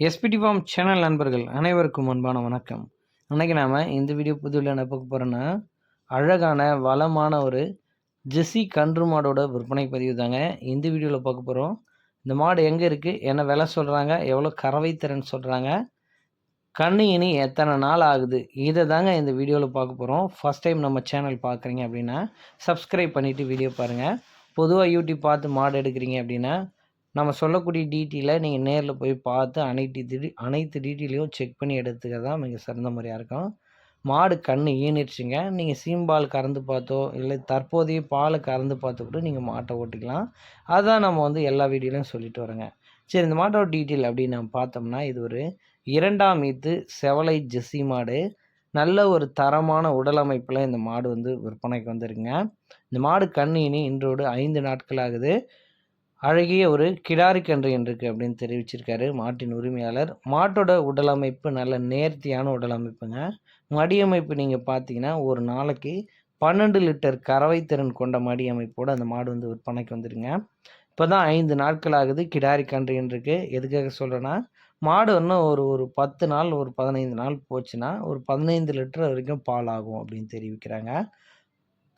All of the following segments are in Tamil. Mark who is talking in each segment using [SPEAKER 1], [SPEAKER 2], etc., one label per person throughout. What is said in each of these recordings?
[SPEAKER 1] எஸ்பிடி ஃபார்ம் சேனல் நண்பர்கள் அனைவருக்கும் அன்பான வணக்கம். அன்றைக்கி நாம் இந்த வீடியோ புதுவில் என்ன பார்க்க போகிறோன்னா அழகான வளமான ஒரு ஜெஸ்ஸி கன்று மாடோட விற்பனை பதிவு தாங்க. இந்த வீடியோவில் பார்க்க போகிறோம் இந்த மாடு எங்கே இருக்குது என்ன விலை சொல்கிறாங்க எவ்வளோ கறவை திறன் சொல்கிறாங்க கண்ணு இனி எத்தனை நாள் ஆகுது இதை தாங்க இந்த வீடியோவில் பார்க்க போகிறோம் ஃபஸ்ட் டைம் நம்ம சேனல் பார்க்குறீங்க அப்படின்னா சப்ஸ்கிரைப் பண்ணிவிட்டு வீடியோ பாருங்கள் பொதுவாக யூடியூப் பார்த்து மாடு எடுக்கிறீங்க அப்படின்னா நம்ம சொல்லக்கூடிய டீட்டெயிலை நீங்கள் நேரில் போய் பார்த்து அனைத்து திடீ அனைத்து டீட்டெயிலையும் செக் பண்ணி எடுத்துக்க தான் மிக சிறந்த முறையாக இருக்கும். மாடு கண் ஈனிடுச்சுங்க நீங்கள் சீம்பால் கறந்து பார்த்தோ இல்லை தற்போதைய பால் கறந்து பார்த்து கூட நீங்கள் மாட்டை ஓட்டிக்கலாம். அதுதான் நம்ம வந்து எல்லா வீடியோலையும் சொல்லிட்டு வரோங்க. சரி இந்த மாட்டோட டீட்டெயில் அப்படின்னு நம்ம பார்த்தோம்னா இது ஒரு இரண்டாம் ஈத்து செவலை ஜெஸ்ஸி மாடு. நல்ல ஒரு தரமான உடல் அமைப்பில் இந்த மாடு வந்து விற்பனைக்கு வந்துருங்க இந்த மாடு கண் இனி இன்றோடு ஐந்து நாட்கள் ஆகுது. அழகிய ஒரு கிடாரி கன்று என்றிருக்கு அப்படின்னு தெரிவிச்சிருக்காரு மாட்டின் உரிமையாளர். மாட்டோட உடலமைப்பு நல்ல நேர்த்தியான உடலமைப்புங்க. மடியமைப்பு நீங்கள் பார்த்தீங்கன்னா ஒரு நாளைக்கு பன்னெண்டு லிட்டர் கறவை திறன் கொண்ட மடி அமைப்போடு அந்த மாடு வந்து விற்பனைக்கு வந்துடுங்க இப்போ தான் ஐந்து நாட்கள் ஆகுது கிடாரி கன்று என்றிருக்கு எதுக்காக சொல்கிறேன்னா மாடு இன்னும் ஒரு ஒரு பத்து நாள் ஒரு பதினைந்து நாள் போச்சுன்னா ஒரு பதினைந்து லிட்டர் வரைக்கும் பால் ஆகும் அப்படின்னு தெரிவிக்கிறாங்க.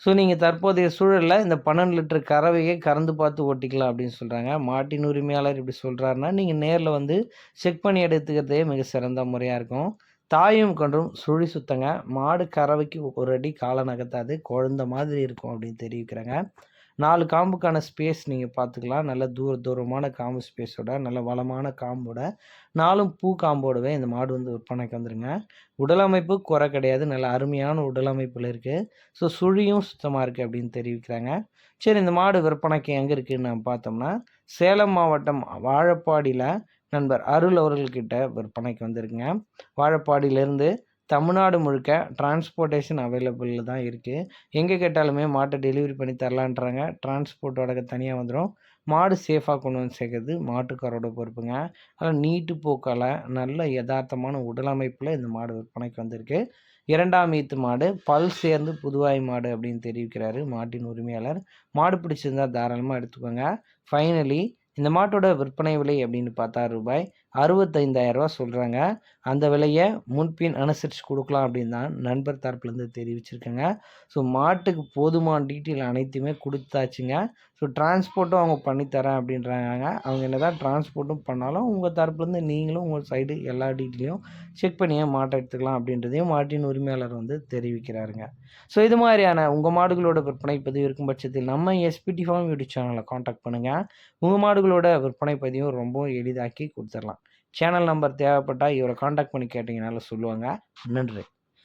[SPEAKER 1] ஸோ நீங்கள் தற்போதைய சூழலில் இந்த பன்னெண்டு லிட்டர் கறவையை கறந்து பார்த்து ஓட்டிக்கலாம் அப்படின்னு சொல்கிறாங்க மாட்டின் உரிமையாளர் இப்படி சொல்கிறாருன்னா நீங்கள் நேரில் வந்து செக் பண்ணி எடுத்துக்கிறதே மிக சிறந்த முறையாக இருக்கும். தாயும் கன்றும் சுழி சுத்தங்க. மாடு கறவைக்கு ஒரு அடி காலை நகர்த்தாது குழந்த மாதிரி இருக்கும் அப்படின்னு தெரிவிக்கிறாங்க. நாலு காம்புக்கான ஸ்பேஸ் நீங்கள் பார்த்துக்கலாம் நல்ல தூர தூரமான காம்பு ஸ்பேஸோட நல்ல வளமான காம்போட நாலும் பூ காம்போடவே இந்த மாடு வந்து விற்பனைக்கு வந்துருங்க. உடலமைப்பு குறை கிடையாது. நல்ல அருமையான உடலமைப்பில் இருக்குது ஸோ சுழியும் சுத்தமாக இருக்குது அப்படின்னு தெரிவிக்கிறாங்க. சரி இந்த மாடு விற்பனைக்கு எங்கே இருக்குதுன்னு நம்ம பார்த்தோம்னா சேலம் மாவட்டம் வாழப்பாடியில் நண்பர் அருள் அவர்கள்கிட்ட விற்பனைக்கு வந்திருக்குங்க. வாழப்பாடியிலேருந்து தமிழ்நாடு முழுக்க டிரான்ஸ்போர்ட்டேஷன் அவைலபிளில் தான் இருக்குது எங்கே கேட்டாலுமே மாட்டை டெலிவரி பண்ணி தரலான்றாங்க. டிரான்ஸ்போர்ட்டோட தனியாக வந்துடும் மாடு சேஃபாக கொண்டு வந்து சேர்க்கறது மாட்டுக்காரோட பொறுப்புங்க. அதில் நீட்டு போக்கால் நல்ல யதார்த்தமான உடலமைப்பில் இந்த மாடு விற்பனைக்கு வந்திருக்கு. இரண்டாம் ஈத்து மாடு பல் சேர்ந்து புதுவாய் மாடு அப்படின்னு தெரிவிக்கிறாரு மாட்டின் உரிமையாளர். மாடு பிடிச்சிருந்தா தாராளமாக எடுத்துக்கோங்க. ஃபைனலி இந்த மாட்டோட விற்பனை விலை அப்படின்னு பார்த்தா ரூபாய் அறுபத்தைந்தாயிரரூபா சொல்கிறாங்க அந்த விலையை முன்பின் அனுசரித்து கொடுக்கலாம் அப்படின்னு தான் நண்பர் தரப்புலேருந்து தெரிவிச்சிருக்கேங்க. ஸோ மாட்டுக்கு போதுமான டீட்டெயில் அனைத்துமே கொடுத்தாச்சுங்க. ஸோ டிரான்ஸ்போர்ட்டும் அவங்க பண்ணித்தரேன் அப்படின்றாங்க. அவங்க என்ன தான் டிரான்ஸ்போர்ட்டும் பண்ணாலும் உங்கள் தரப்புலேருந்து நீங்களும் உங்கள் சைடு எல்லா டீட்டெயிலையும் செக் பண்ணியே மாட்டை எடுத்துக்கலாம் அப்படின்றதையும் மாட்டின் உரிமையாளர் வந்து தெரிவிக்கிறாருங்க. ஸோ இது மாதிரியான உங்கள் மாடுகளோட விற்பனை பதிவு இருக்கும் பட்சத்தில் நம்ம எஸ்பிடி ஃபார்ம் யூடியூப் சேனலை காண்டாக்ட் பண்ணுங்கள் உங்கள் மாடுகளோட விற்பனை பதிவும் ரொம்ப எளிதாக்கி கொடுத்துடலாம் சேனல் நம்பர் தேவைப்பட்டால் இவரை காண்டாக்ட் பண்ணி கேட்டிங்கனால சொல்லுவாங்க. நன்றி.